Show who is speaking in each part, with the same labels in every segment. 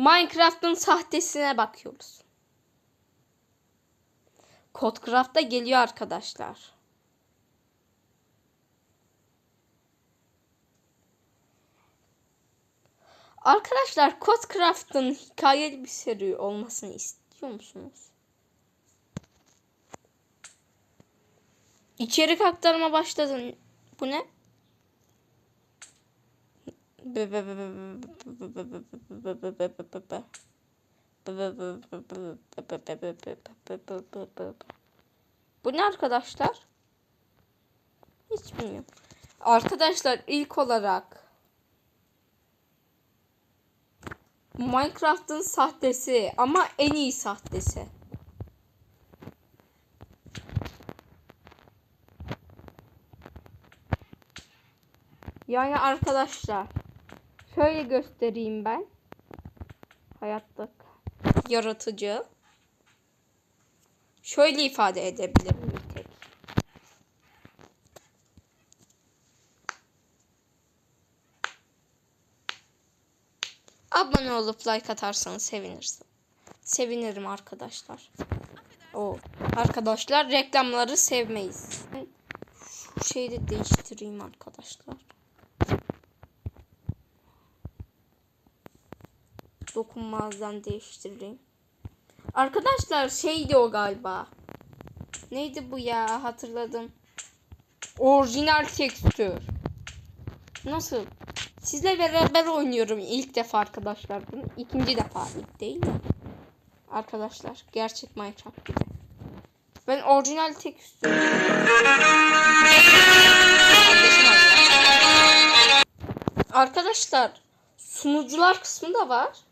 Speaker 1: Minecraft'ın sahtesine bakıyoruz. Codecraft da geliyor arkadaşlar. Arkadaşlar Codecraft'ın hikayeli bir seri olmasını istiyor musunuz? İçerik aktarma başladın. Bu ne? Bu ne arkadaşlar? Hiç bilmiyorum. Arkadaşlar ilk olarak Minecraft'ın sahtesi ama en iyi sahtesi. Yani arkadaşlar şöyle göstereyim ben. Hayatta yaratıcı. Şöyle ifade edebilirim bir tek. Abone olup like atarsanız sevinirsin. Sevinirim arkadaşlar. O arkadaşlar reklamları sevmeyiz. Şu şeyi de değiştireyim arkadaşlar. Dokunmazdan değiştireyim. Arkadaşlar şeydi o galiba. Neydi bu ya hatırladım. Orijinal tekstür. Nasıl? Sizle beraber oynuyorum ilk defa arkadaşlar. Bunu ikinci defa ilk değil mi? Arkadaşlar gerçek Minecraft gibi. Ben orijinal tekstür. Arkadaşlar sunucular kısmı da var.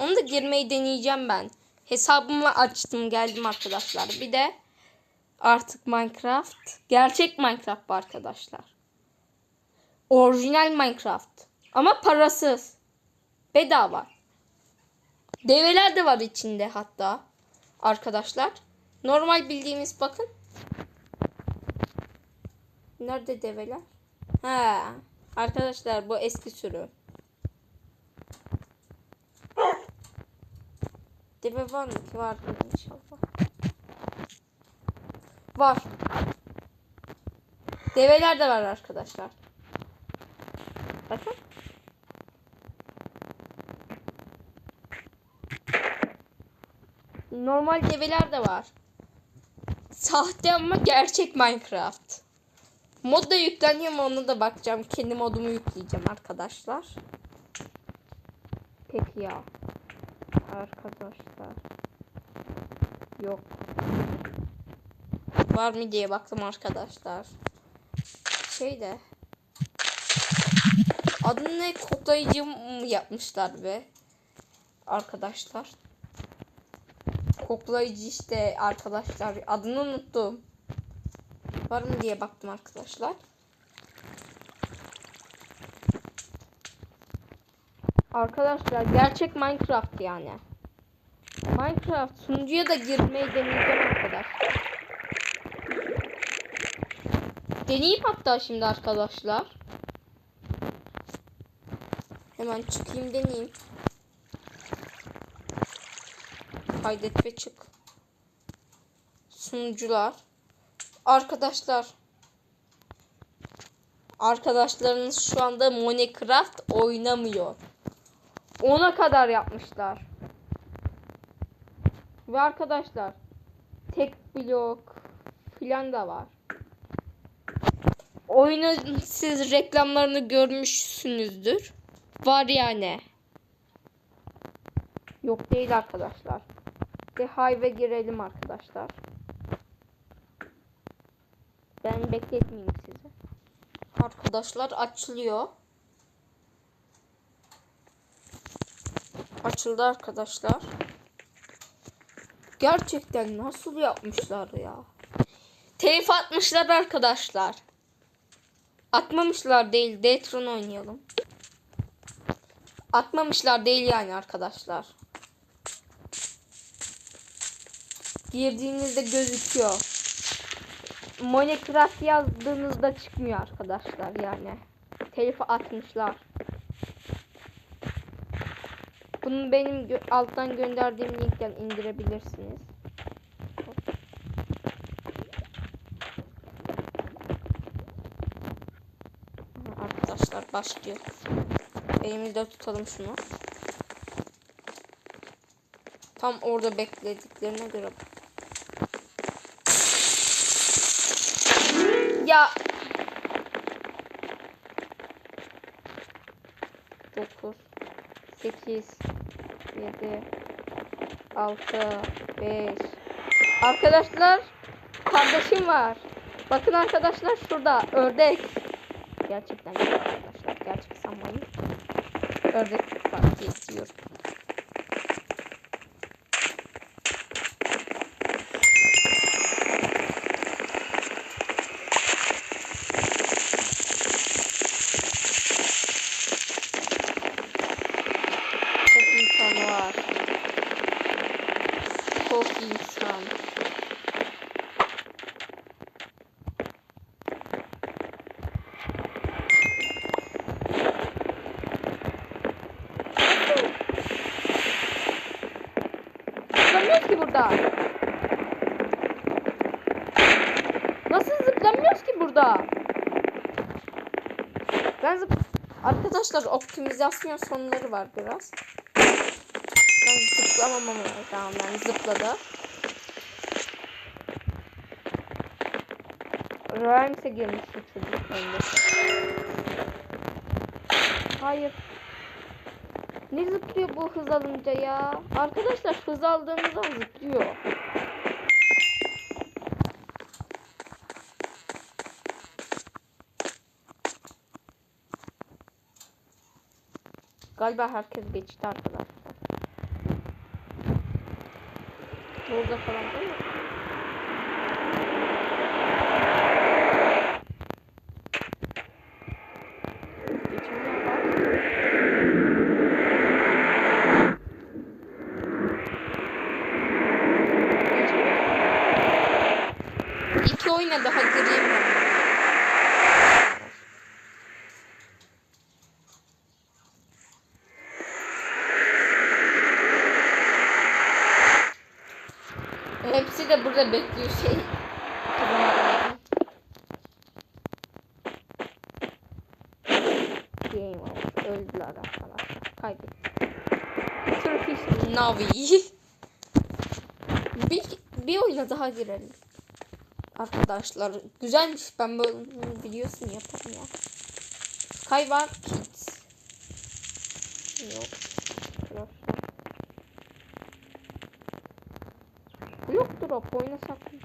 Speaker 1: Onu da girmeyi deneyeceğim ben. Hesabımı açtım geldim arkadaşlar. Bir de artık Minecraft. Gerçek Minecraft bu arkadaşlar. Orijinal Minecraft. Ama parasız. Bedava. Develer de var içinde hatta. Arkadaşlar. Normal bildiğimiz bakın. Nerede develer? Ha. Arkadaşlar bu eski sürü. Deve var mı ki? Var inşallah. Var. Develer de var arkadaşlar. Bakın. Normal develer de var. Sahte ama gerçek Minecraft. Mod da yükleniyor mu ona da bakacağım. Kendi modumu yükleyeceğim arkadaşlar. Peki ya. Arkadaşlar. Yok. Var mı diye baktım arkadaşlar. Şey de. Adını mı yapmışlar be. Arkadaşlar. Koklayıcı işte arkadaşlar. Adını unuttum. Var mı diye baktım arkadaşlar. Arkadaşlar gerçek Minecraft yani. Minecraft sunucuya da girmeyi deneyeceğim arkadaşlar. Deneyeyim hatta şimdi arkadaşlar. Hemen çıkayım deneyeyim. Kaydet ve çık. Sunucular. Arkadaşlar. Arkadaşlarınız şu anda Minecraft oynamıyor. Ona kadar yapmışlar. Ve arkadaşlar tek blok filan da var. Oyunun siz reklamlarını görmüşsünüzdür. Var yani. Yok değil arkadaşlar. De hayve girelim arkadaşlar. Ben bekletmeyeyim sizi. Arkadaşlar açılıyor. Açıldı arkadaşlar. Gerçekten nasıl yapmışlar ya? Telif atmışlar arkadaşlar. Atmamışlar değil. Detron oynayalım. Atmamışlar değil yani arkadaşlar. Girdiğinizde gözüküyor. Minecraft yazdığınızda çıkmıyor arkadaşlar yani. Telif atmışlar. Bunu benim gö- alttan gönderdiğim linkten indirebilirsiniz. Arkadaşlar başlıyor. Elimizde tutalım şunu. Tam orada beklediklerine göre. Ya. 9 8 7 6 5 Arkadaşlar kardeşim var. Bakın arkadaşlar şurada ördek. Gerçekten arkadaşlar. Gerçek sanmayın. Ördek var geziyor. Çok insan var. Çok insan. Zıplamıyoruz ki burada. Nasıl zıplamıyoruz ki burada? Ben zıp... Arkadaşlar optimizasyon sonları var biraz. Ben zıplamamam tamam ben zıpladı. Rhymes'e girmiş bu çocuk. Hayır. Ne zıplıyor bu hız alınca ya? Arkadaşlar hız aldığınızda zıplıyor. Galiba herkes geçti arkadaşlar. Burada falan değil mi? Geçimler var. İki oyuna daha gireyim ben. Burada bekliyor şey. Game over. Öldüler arkadaşlar. Kaybettik. Turkish Navi. bir, bir oyuna daha girelim. Arkadaşlar güzelmiş. Ben böyle biliyorsun yaparım ya. Sky var Kids. Yok. Drop oynasak mı?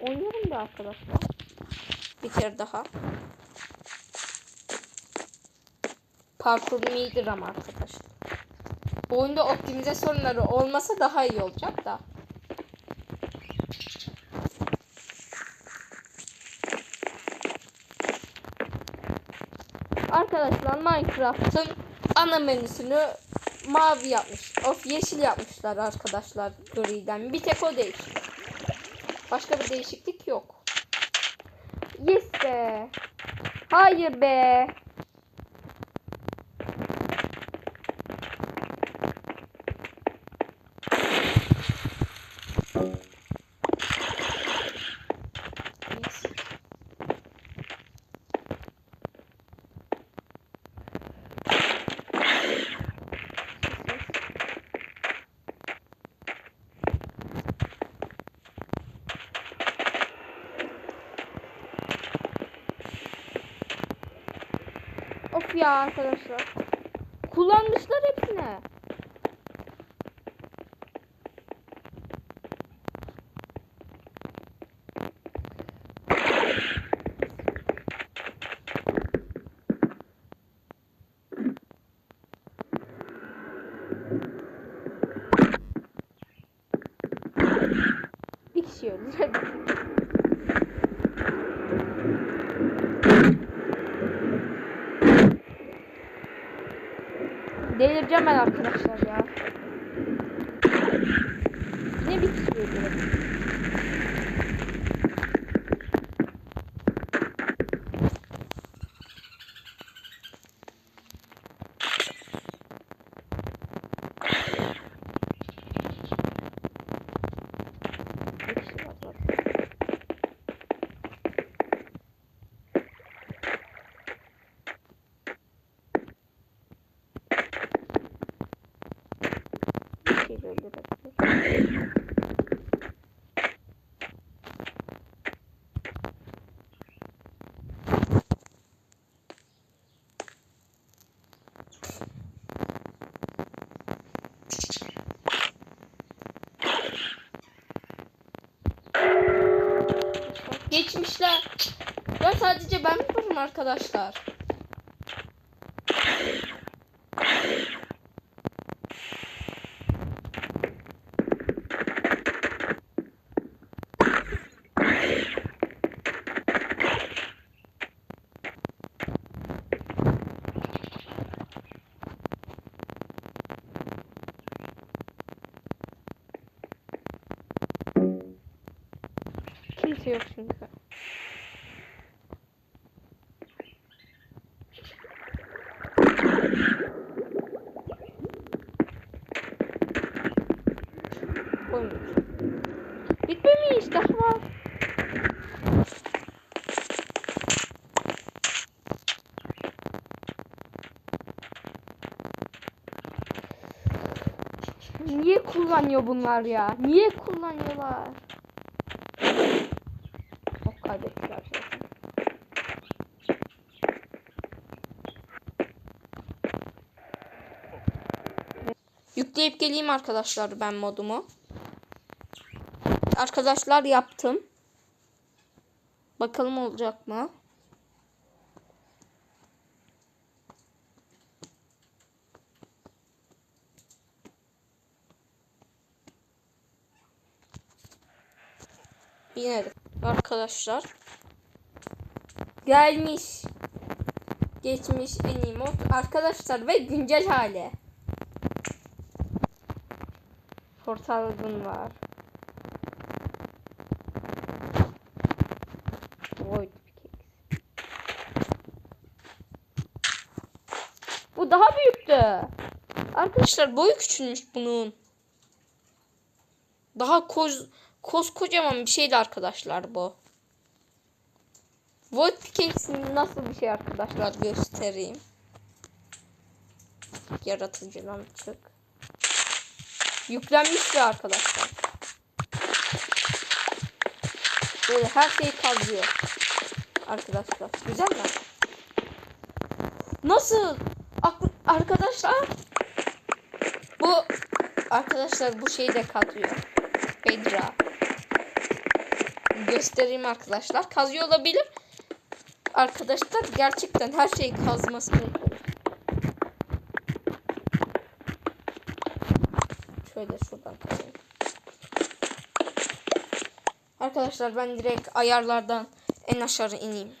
Speaker 1: Oynayalım bir arkadaşlar. Bir kere daha. Parkur iyidir ama arkadaşlar. Bu oyunda optimize sorunları olmasa daha iyi olacak da. Arkadaşlar Minecraft'ın ana menüsünü mavi yapmış. Of yeşil yapmışlar arkadaşlar griden. Bir tek o değişik. Başka bir değişiklik yok. Yes be. Hayır be. Ya arkadaşlar. Kullanmışlar hepsini. Bir kişi öldü. Delireceğim ben arkadaşlar ya. Geçmişler. Ya sadece ben mi varım arkadaşlar? Kimse yok çünkü. Koymuş. Bitmemiş daha var. Niye kullanıyor bunlar ya? Niye kullanıyorlar? Çok kaybettiler. Yükleyip geleyim arkadaşlar ben modumu. Arkadaşlar yaptım. Bakalım olacak mı? De arkadaşlar. Gelmiş. Geçmiş en iyi mod arkadaşlar ve güncel hali. Portalın var. Void. Bu daha büyüktü. Arkadaşlar boyu küçülmüş bunun. Daha koz, koskocaman bir şeydi arkadaşlar bu. Void Pickaxe'in nasıl bir şey arkadaşlar göstereyim. Yaratıcıdan çık. Yüklenmişti arkadaşlar. Böyle her şeyi kazıyor. Arkadaşlar. Güzel mi? Nasıl? Arkadaşlar. Bu arkadaşlar bu şeyi de kazıyor. Bedra. Göstereyim arkadaşlar. Kazıyor olabilir. Arkadaşlar gerçekten her şeyi kazması gerekiyor. Şöyle şuradan kazayım. Arkadaşlar ben direkt ayarlardan en aşağı ineyim.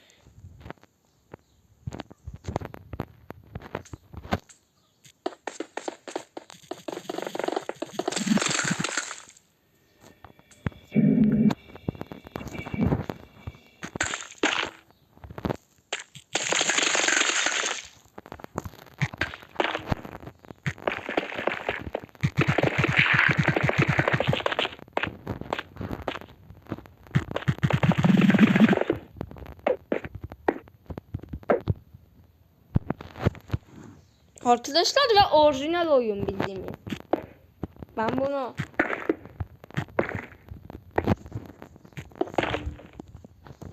Speaker 1: Arkadaşlar ve orijinal oyun bildiğimiz. Ben bunu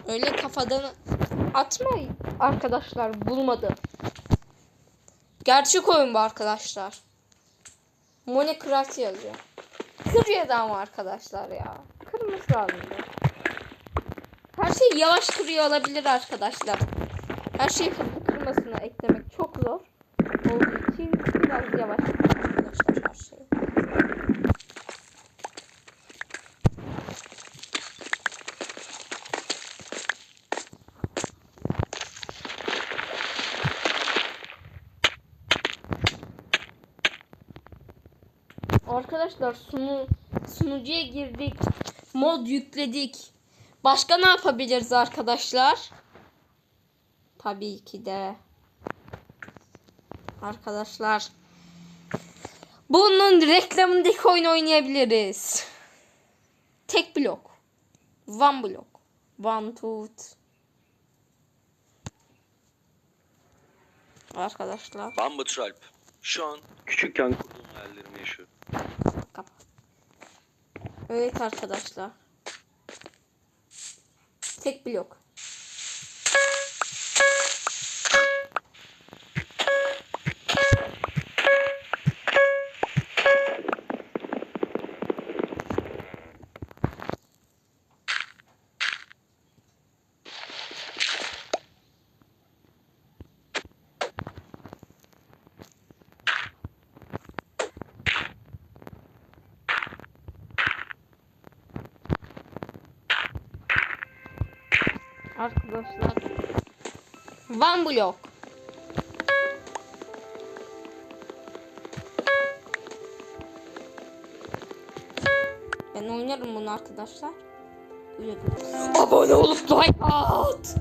Speaker 1: öyle kafadan atmayın arkadaşlar bulmadım. Gerçek oyun bu arkadaşlar. Minecraft yazıyor. Kır da ama arkadaşlar ya. Kırması lazımdı. Her şey yavaş kırıyor olabilir arkadaşlar. Her şeyi hızlı eklemek çok zor yavaş arkadaşlar sunu sunucuya girdik. Mod yükledik. Başka ne yapabiliriz arkadaşlar? Tabii ki de arkadaşlar. Bunun reklamındaki oyun oynayabiliriz. Tek blok. One blok. One, two. th- Arkadaşlar.
Speaker 2: Batur Alp. Şu an küçükken kurduğum hayallerimi yaşıyorum.
Speaker 1: Kapat. Evet arkadaşlar. Tek blok. Arkadaşlar. One block. Ben oynarım bunu arkadaşlar. Güle. Abone olup like at.